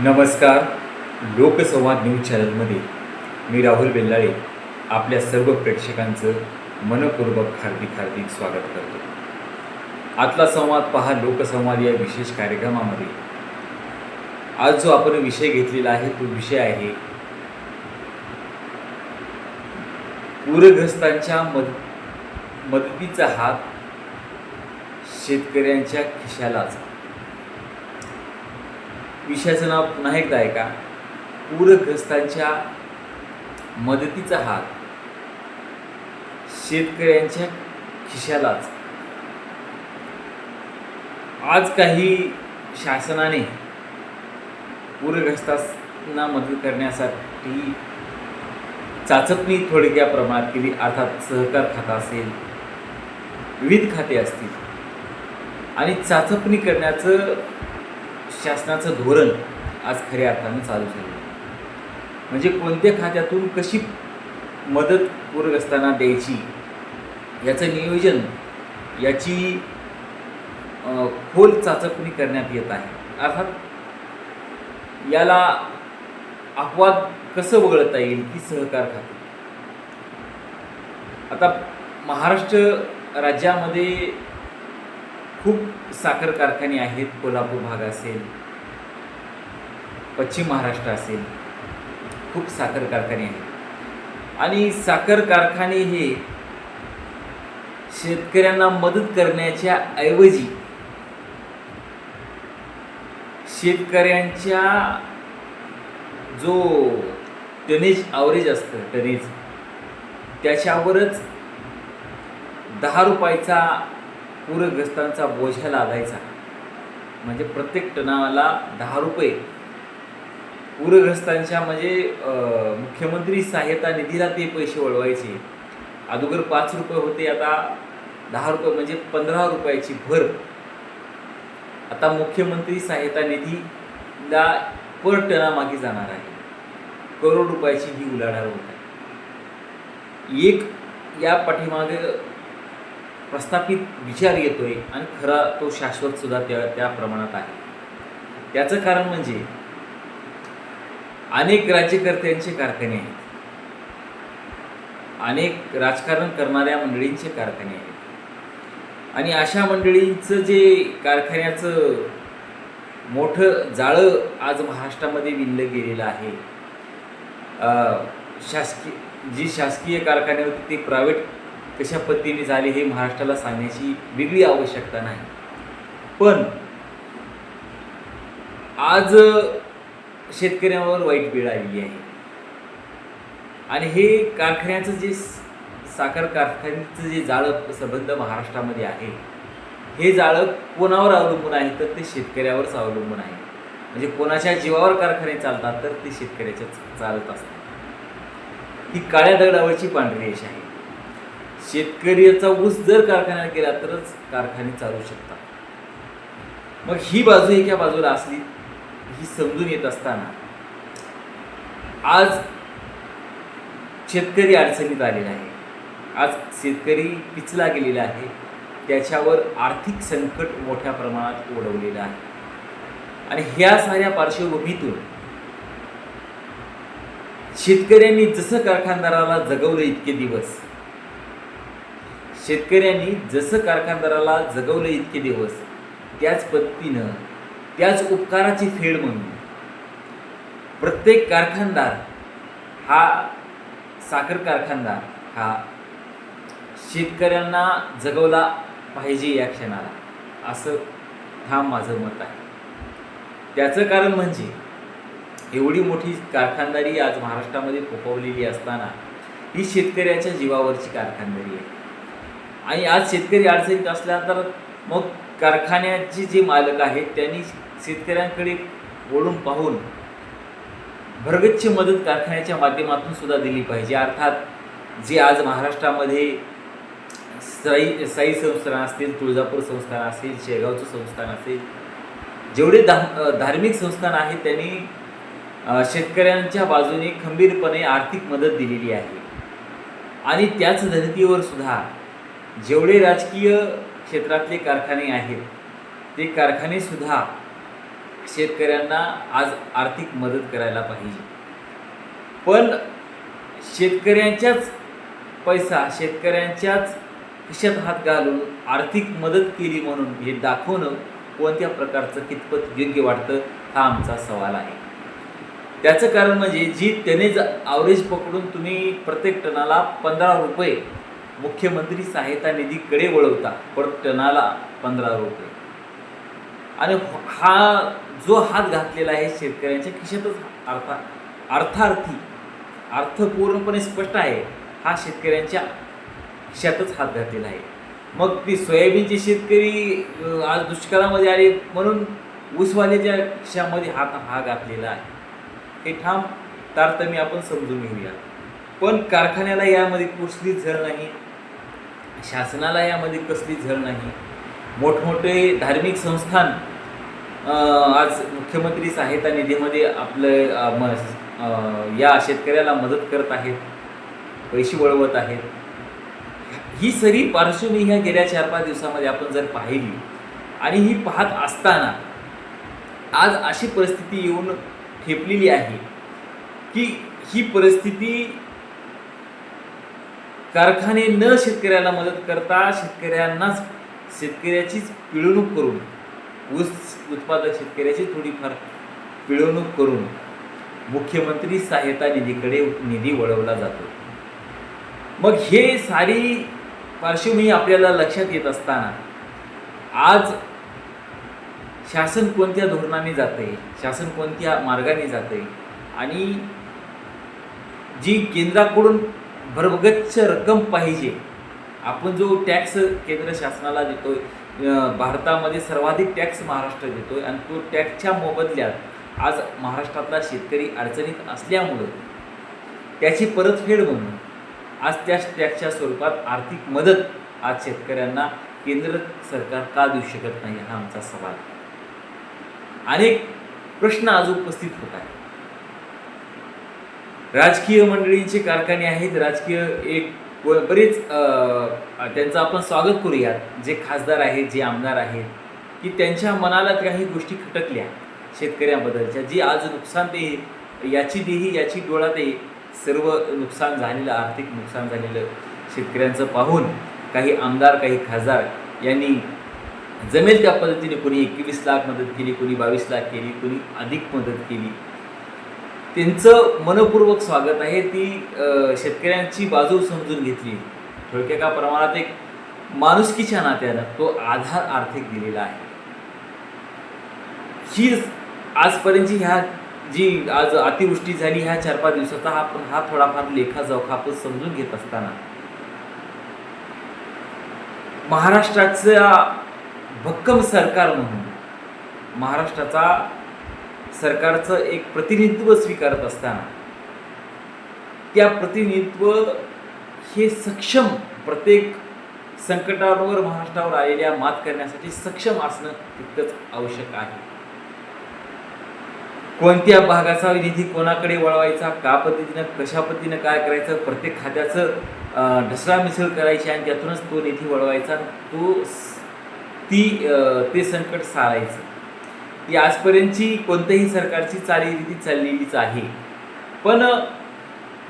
नमस्कार लोकसंवाद न्यूज चॅनलमध्ये मी राहुल बेल्लाळे आपल्या सर्व प्रेक्षकांचं मनपूर्वक हार्दिक हार्दिक स्वागत करतो. आतला संवाद पहा लोकसंवाद या विशेष कार्यक्रमामध्ये. आज जो आपण विषय घेतलेला आहे तो विषय आहे पूरग्रस्तांच्या मद मदतीचा हात शेतकऱ्यांच्या खिशालाच. विषयाचं नाव पुन्हा एकदा आहे का पूरग्रस्तांच्या मदतीचा हात शेतकऱ्यांच्या खिशालाच. आज काही शासनाने पूरग्रस्तांना मदत करण्यासाठी चाचपणी थोडक्या प्रमाणात केली अर्थात सहकार खाता असेल विविध खाते असतील. आणि चाचपणी करण्याचं शासनाचं धोरण आज खऱ्या अर्थानं चालू झालं म्हणजे कोणत्या खात्यातून कशी मदत पूरग्रस्तांना द्यायची याचं नियोजन याची खोल चाचपणी करण्यात येत आहे. अर्थात याला अपवाद कसं वगळता येईल की सहकार खाते. आता महाराष्ट्र राज्यामध्ये खूप साखर कारखाने आहेत कोल्हापूर भाग असेल पश्चिम महाराष्ट्र असेल. खूप साखर कारखाने आहेत. आणि साखर कारखाने हे शेतकऱ्यांना मदत करण्याच्या ऐवजी शेतकऱ्यांच्या जो टनेज ॲव्हरेज असतं टनेज त्याच्यावरच दहा रुपयाचा पूरग्रस्तांचा बोजा लादायचा. म्हणजे प्रत्येक टनाला दहा रुपये पूरग्रस्तांच्या म्हणजे मुख्यमंत्री सहायता निधीला ते पैसे वळवायचे. अगोदर पाच रुपये होते आता दहा रुपये म्हणजे पंधरा रुपयाची भर. आता मुख्यमंत्री सहायता निधीला पर टनामागे जाणार आहे. करोड रुपयाची ही उलाढाल होत आहे. एक या पाठीमागे प्रस्थापित विचार येतोय आणि खरा तो शाश्वत सुद्धा त्या त्या प्रमाणात आहे. त्याचं कारण म्हणजे अनेक राज्यकर्त्यांचे कारखाने आहेत. अनेक राजकारण करणाऱ्या मंडळींचे कारखाने आहेत. आणि अशा मंडळींचं जे कारखान्याचं मोठं जाळं आज महाराष्ट्रामध्ये विणलं गेलेलं आहे. शासकीय जी शासकीय कारखाने होते ते प्रायव्हेट कशा पद्धतीने झाले हे महाराष्ट्राला सांगण्याची वेगळी आवश्यकता नाही. पण आज शेतकऱ्यांवर वाईट वेळ आलेली आहे. आणि हे कारखान्याचं जे साखर कारखान्याचं जे जाळं संबंध महाराष्ट्रामध्ये आहे हे जाळं कोणावर अवलंबून आहे तर ते शेतकऱ्यावरच अवलंबून आहे. म्हणजे कोणाच्या जीवावर कारखाने चालतात तर ते शेतकऱ्याच्या चालत असतात. ही काळ्या दगडावरची पांढरी रेष आहे. शेतकऱ्याचा ऊस जर कारखान्यात गेला तरच कारखाने चालू शकतात. मग ही बाजू एका बाजूला असली ही समजून येत असताना आज शेतकरी अडचणीत आलेला आहे. आज शेतकरी पिचला गेलेला आहे. त्याच्यावर आर्थिक संकट मोठ्या प्रमाणात ओढवलेलं आहे. आणि ह्या साऱ्या पार्श्वभूमीतून शेतकऱ्यांनी जसं कारखानदाराला जगवलं इतके दिवस शेतकऱ्यांनी जसं कारखानदाराला जगवलं इतके दिवस त्याच पद्धतीनं त्याच उपकाराची फेड म्हणून. प्रत्येक कारखानदार हा साखर कारखानदार हा शेतकऱ्यांना जगवला पाहिजे या क्षणाला असं ठाम माझं मत आहे. त्याचं कारण म्हणजे एवढी मोठी कारखानदारी आज महाराष्ट्रामध्ये फोफवलेली असताना ही शेतकऱ्याच्या जीवावरची कारखानदारी आहे. आणि आज शेतकरी अडचणीत असल्यानंतर मग कारखान्याचे जे मालक आहेत त्यांनी शेतकऱ्यांकडे वळून पाहून भरगच्छ मदत कारखान्याच्या माध्यमातून सुद्धा दिली पाहिजे. अर्थात जे आज महाराष्ट्रामध्ये साई साई संस्थान असतील तुळजापूर संस्थान असेल शेगावचं संस्थान असेल जेवढे धा धार्मिक संस्थान आहेत त्यांनी शेतकऱ्यांच्या बाजूने खंबीरपणे आर्थिक मदत दिलेली आहे. आणि त्याच धर्तीवर सुद्धा जेवढे राजकीय क्षेत्रातले कारखाने आहेत ते कारखानेसुद्धा शेतकऱ्यांना आज आर्थिक मदत करायला पाहिजे. पण शेतकऱ्यांच्याच पैसा शेतकऱ्यांच्याच खिशात हात घालून आर्थिक मदत केली म्हणून हे दाखवणं कोणत्या प्रकारचं कितपत योग्य वाटतं हा आमचा सवाल आहे. त्याचं कारण म्हणजे जी त्याने ज आवरेज पकडून तुम्ही प्रत्येक टनाला पंधरा रुपये मुख्यमंत्री सहायता निधीकडे वळवता पर टनाला पंधरा रुपये. आणि हा जो हात घातलेला आहे शेतकऱ्यांच्या खिशातच अर्था अर्थार्थी अर्थ पूर्णपणे स्पष्ट आहे. हा शेतकऱ्यांच्या खिशातच हात घातलेला आहे. मग ती सोयाबीनचे शेतकरी आज दुष्काळामध्ये आले म्हणून ऊसवाल्याच्या खिशामध्ये हात हा घातलेला आहे. हे ठाम तारतम्य आपण समजून घेऊया. पण कारखान्याला यामध्ये कुठलीच झळ नाही. शासनाला यामध्ये कसलीच झळ नाही. मोठमोठे धार्मिक संस्थान आज मुख्यमंत्री सहायता निधीमध्ये आपलं म- या शेतकऱ्याला मदत करत आहेत पैसे वळवत आहेत. ही सरी पार्श्वभूमी ह्या गेल्या चार पाच दिवसामध्ये आपण जर पाहिली आणि ही पाहत असताना आज अशी परिस्थिती येऊन ठेपलेली आहे की ही परिस्थिती कारखाने न शेतकऱ्याला मदत करता शेतकऱ्यांनाच शेतकऱ्याचीच पिळवणूक करून ऊस उत्पादक शेतकऱ्याची थोडीफार पिळवणूक करून मुख्यमंत्री सहायता निधीकडे निधी वळवला जातो. मग हे सारी पार्श्वभूमी आपल्याला लक्षात येत असताना आज शासन कोणत्या धोरणाने जाते शासन कोणत्या मार्गाने जाते आणि जी केंद्राकडून भरगच्च रक्कम पाहिजे आपण जो टॅक्स केंद्र शासनाला देतोय भारतामध्ये सर्वाधिक टॅक्स महाराष्ट्र घेतो आहे आणि तो टॅक्सच्या मोबदल्यात आज महाराष्ट्रातला शेतकरी अडचणीत असल्यामुळं त्याची परतफेड म्हणून आज त्या टॅक्सच्या स्वरूपात आर्थिक मदत आज शेतकऱ्यांना केंद्र सरकार का देऊ शकत नाही हा आमचा सवाल आहे. अनेक प्रश्न आज उपस्थित होत आहेत. राजकीय मंडळींचे कारखाने आहेत राजकीय एक व बरीच त्यांचं आपण स्वागत करूयात. जे खासदार आहेत जे आमदार आहेत की त्यांच्या मनाला काही गोष्टी खटकल्या शेतकऱ्यांबद्दलच्या जी आज नुकसान देही याची देही याची डोळा ते सर्व नुकसान झालेलं आर्थिक नुकसान झालेलं शेतकऱ्यांचं पाहून काही आमदार काही खासदार यांनी जमेल त्या पद्धतीने कोणी एकवीस लाख मदत केली कोणी बावीस लाख केली कोणी अधिक मदत केली. त्यांचं मनपूर्वक स्वागत आहे. ती शेतकऱ्यांची बाजू समजून घेतली. थोडक्या का प्रमाणात एक माणुसकीच्या नात्यानं तो आधार आर्थिक दिलेला आहे. ही आजपर्यंतची ह्या जी आज अतिवृष्टी झाली ह्या चार पाच दिवसाचा हा आपण हा थोडाफार लेखाजोखा आपण समजून घेत असताना महाराष्ट्राचा भक्कम सरकार म्हणून महाराष्ट्राचा सरकारचं एक प्रतिनिधित्व स्वीकारत असताना त्या प्रतिनिधित्व हे सक्षम प्रत्येक संकटावर महाराष्ट्रावर आलेल्या मात करण्यासाठी सक्षम असणं तितकंच आवश्यक आहे. कोणत्या भागाचा निधी कोणाकडे वळवायचा का पद्धतीनं कशा पद्धतीनं काय करायचं प्रत्येक खात्याचं ढसरा ढसळा मिसळ करायची आणि त्यातूनच तो निधी वळवायचा तो ती ते संकट सारायचं. ही आजपर्यंतची कोणत्याही सरकारची चालीरीती चाललेलीच आहे. पण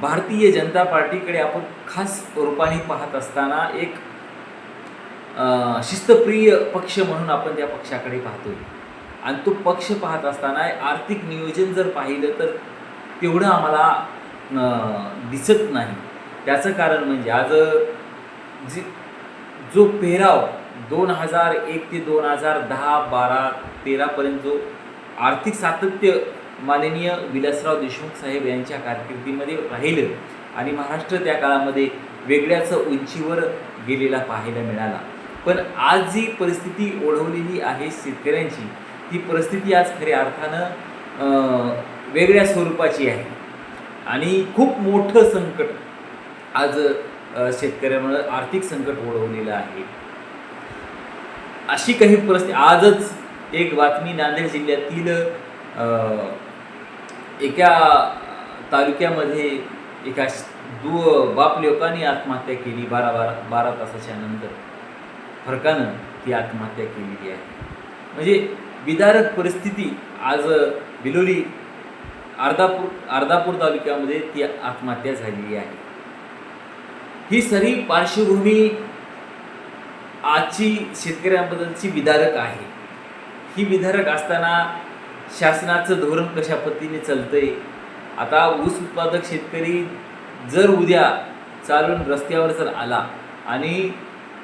भारतीय जनता पार्टीकडे आपण खास रूपाने पाहत असताना एक शिस्तप्रिय पक्ष म्हणून आपण त्या पक्षाकडे पाहतोय. आणि तो पक्ष पाहत असताना आर्थिक नियोजन जर पाहिलं तर तेवढं आम्हाला दिसत नाही. त्याचं कारण म्हणजे आज जी जो पेहराव दोन हजार एक ते दोन हजार दहा बारा तेरापर्यंत जो आर्थिक सातत्य माननीय विलासराव देशमुख साहेब यांच्या कारकिर्दीमध्ये राहिलं आणि महाराष्ट्र त्या काळामध्ये वेगळ्याच उंचीवर गेलेला पाहायला मिळाला. पण आज जी परिस्थिती ओढवलेली आहे शेतकऱ्यांची ती परिस्थिती आज खऱ्या अर्थानं वेगळ्या स्वरूपाची आहे. आणि खूप मोठं संकट आज शेतकऱ्यांमुळे आर्थिक संकट ओढवलेलं आहे. अशी काही परिस्थिती. आजच एक बातमी नांदेड जिल्ह्यातील एका तालुक्यामध्ये एका दु बाप लोकांनी आत्महत्या केली बारा बारा बारा तासाच्या नंतर. फरकानं ती आत्महत्या केलेली आहे. म्हणजे विदारक परिस्थिती आज बिलोली अर्धापूर अर्धापूर तालुक्यामध्ये ती आत्महत्या झालेली आहे. ही सरी पार्श्वभूमी आजची शेतकऱ्यांबद्दलची विदारक आहे. ही विदारक असताना शासनाचं धोरण कशा पद्धतीने चालतंय? आता ऊस उत्पादक शेतकरी जर उद्या चालून रस्त्यावर जर आला आणि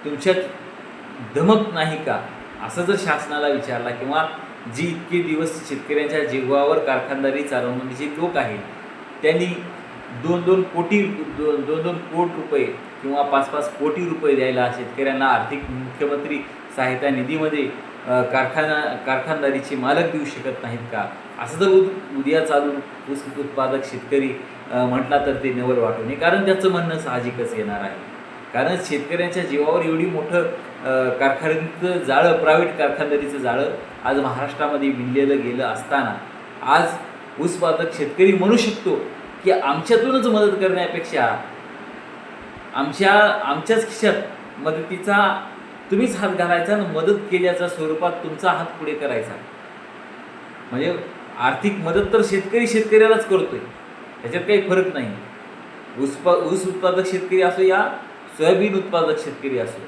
तुमच्यात धमक नाही का? असं जर शासनाला विचारला किंवा जी इतके दिवस शेतकऱ्यांच्या जीवावर कारखानदारी चालवणारे जे लोक आहेत त्यांनी दोन दोन कोटी दोन दोन दोन कोट रुपये किंवा पाच पाच कोटी रुपये द्यायला शेतकऱ्यांना आर्थिक मुख्यमंत्री सहायता निधीमध्ये कारखाना कारखानदारीचे मालक देऊ शकत नाहीत का? असं जर उद उद्या चालून ऊस उत्पादक शेतकरी म्हटला तर ते नवल वाटू नये कारण त्याचं म्हणणं साहजिकच येणार आहे. कारण शेतकऱ्यांच्या जीवावर एवढी मोठं कारखान्याचं जाळं प्रायव्हेट कारखानदारीचं जाळं आज महाराष्ट्रामध्ये विणलेलं गेलं असताना आज ऊस उत्पादक शेतकरी म्हणू शकतो की आमच्यातूनच मदत करण्यापेक्षा आमच्या आमच्याच खिशात मदतीचा तुम्हीच हात घालायचा आणि मदत केल्याच्या स्वरूपात तुमचा हात पुढे करायचा. म्हणजे आर्थिक मदत तर शेतकरी शेतकऱ्यालाच करतोय. त्याच्यात काही फरक नाही. ऊस ऊस उत्पादक शेतकरी असो या सोयाबीन उत्पादक शेतकरी असो.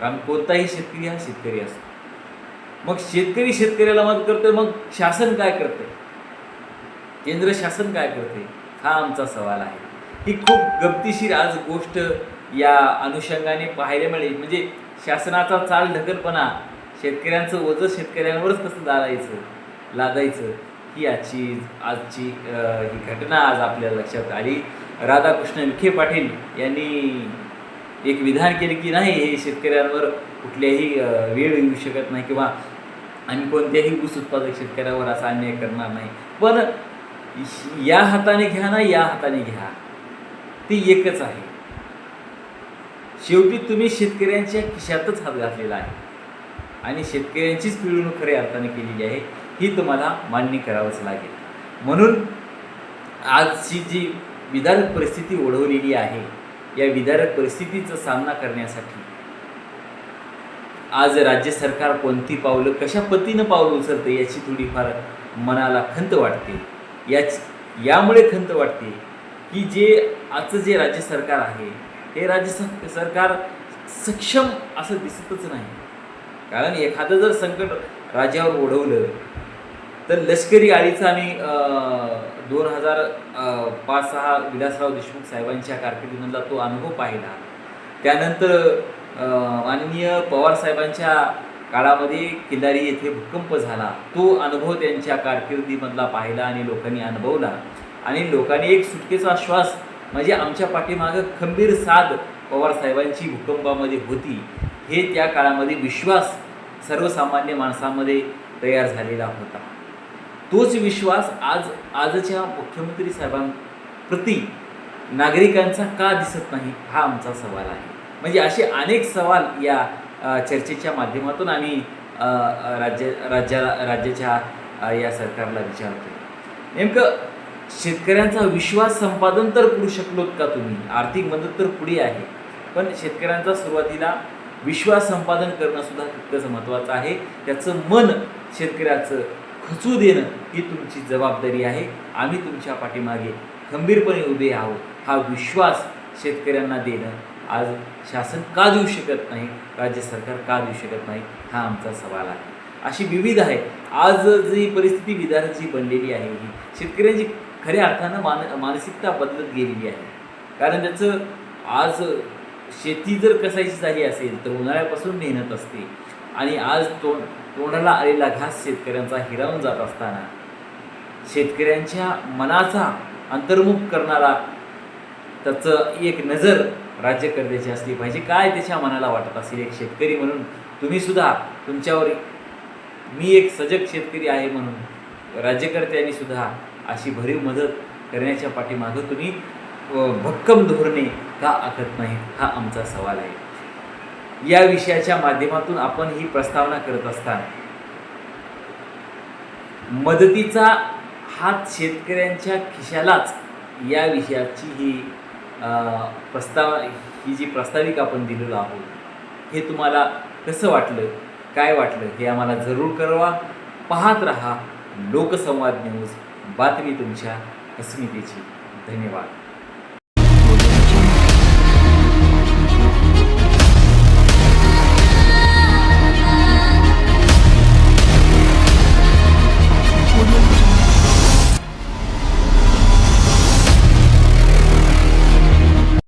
कारण कोणताही शेतकरी हा शेतकरी असतो मग शेतकरी शेतकऱ्याला मदत करतोय मग शासन काय करते केंद्र शासन काय करते हा आमचा सवाल आहे. ही खूप गमतीशीर आज गोष्ट या अनुषंगाने पाहायला मिळेल. म्हणजे शासनाचा चाल ढकलपणा शेतकऱ्यांचं वजन शेतकऱ्यांवरच कसं लादायचं लादायचं ही आजची आजची ही घटना आज आपल्या लक्षात आली. राधाकृष्ण विखे पाटील यांनी एक विधान केले की नाही हे शेतकऱ्यांवर कुठल्याही वेळ येऊ शकत नाही किंवा आम्ही कोणत्याही ऊस उत्पादक शेतकऱ्यावर असा अन्याय करणार नाही. पण या हाताने घ्या ना या हाताने घ्या. ती एकच आहे. शेवटी तुम्ही शेतकऱ्यांच्या खिशातच हात घातलेला आहे. आणि शेतकऱ्यांचीच पिळवणूक खऱ्या अर्थाने केलेली आहे ही तुम्हाला मान्य करावंच लागेल. म्हणून आजची जी विदारक परिस्थिती ओढवलेली आहे या विदारक परिस्थितीचा सामना करण्यासाठी आज राज्य सरकार कोणती पावलं कशा पतीनं पावलं उचलतं याची थोडीफार मनाला खंत वाटते. याच यामुळे खंत वाटते की जे आजचं जे राज्य सरकार आहे हे राज्य सरकार सक्षम असं दिसतच नाही. कारण एखादं जर संकट राज्यावर ओढवलं तर लष्करी आळीचा आम्ही दोन हजार पाच सहा विलासराव देशमुख साहेबांच्या कारकिर्दीमधला तो अनुभव पाहिला. त्यानंतर माननीय पवार साहेबांच्या काळामध्ये किल्लारी येथे भूकंप झाला. तो अनुभव त्यांच्या कारकिर्दीमधला पाहिला आणि लोकांनी अनुभवला. आणि लोकांनी एक सुटकेचा श्वास म्हणजे आमच्या पाठीमागं खंबीर साध पवार साहेबांची भूकंपामध्ये होती. हे त्या काळामध्ये विश्वास सर्वसामान्य माणसामध्ये तयार झालेला होता. तोच विश्वास आज आजच्या मुख्यमंत्री साहेबांप्रती नागरिकांचा का दिसत नाही हा आमचा सवाल आहे. म्हणजे असे अनेक सवाल या चर्चेच्या माध्यमातून आम्ही राज्य राज्याला राज्याच्या या सरकारला विचारतो नेमकं शेतकऱ्यांचा विश्वास संपादन तर करू शकलोत का तुम्ही? आर्थिक मदत तर पुढे आहे. पण शेतकऱ्यांचा सुरुवातीला विश्वास संपादन करणंसुद्धा तितकंच महत्त्वाचं आहे. त्याचं मन शेतकऱ्याचं खचू देणं ही तुमची जबाबदारी आहे. आम्ही तुमच्या पाठीमागे खंबीरपणे उभे आहोत. हा विश्वास शेतकऱ्यांना देणं आज शासन का देऊ शकत नाही? राज्य सरकार का देऊ शकत नाही? हा आमचा सवाल आहे. अशी विविध आहे. आज जी परिस्थिती विधारक जी बनलेली आहे ही शेतकऱ्यांची खऱ्या अर्थानं मान मानसिकता बदलत गेलेली आहे. कारण त्याचं आज शेती जर कसायची झाली असेल तर उन्हाळ्यापासून मेहनत असते. आणि आज तो तोंडाला आलेला घास शेतकऱ्यांचा हिरावून जात असताना शेतकऱ्यांच्या मनाचा अंतर्मुख करणारा त्याचं एक नजर राज्यकर्त्याची असली पाहिजे. काय त्याच्या मनाला वाटत असेल? एक शेतकरी म्हणून तुम्ही सुद्धा तुमच्यावर मी एक सजग शेतकरी आहे म्हणून राज्यकर्त्यांनी सुद्धा अशी भरीव मदत करण्याच्या पाठीमागं तुम्ही भक्कम धोरणे का आखत नाही? हा आमचा सवाल आहे. या विषयाच्या माध्यमातून आपण ही प्रस्तावना करत असताना मदतीचा हात शेतकऱ्यांच्या खिशालाच या विषयाची ही प्रस्ताव ही जी प्रास्ताविक आपण दिलेलो आहोत हे तुम्हाला कसं वाटलं? काय वाटलं? हे आम्हाला जरूर कळवा. पाहत रहा लोकसंवाद न्यूज बातमी तुमच्या अस्मितेची. धन्यवाद.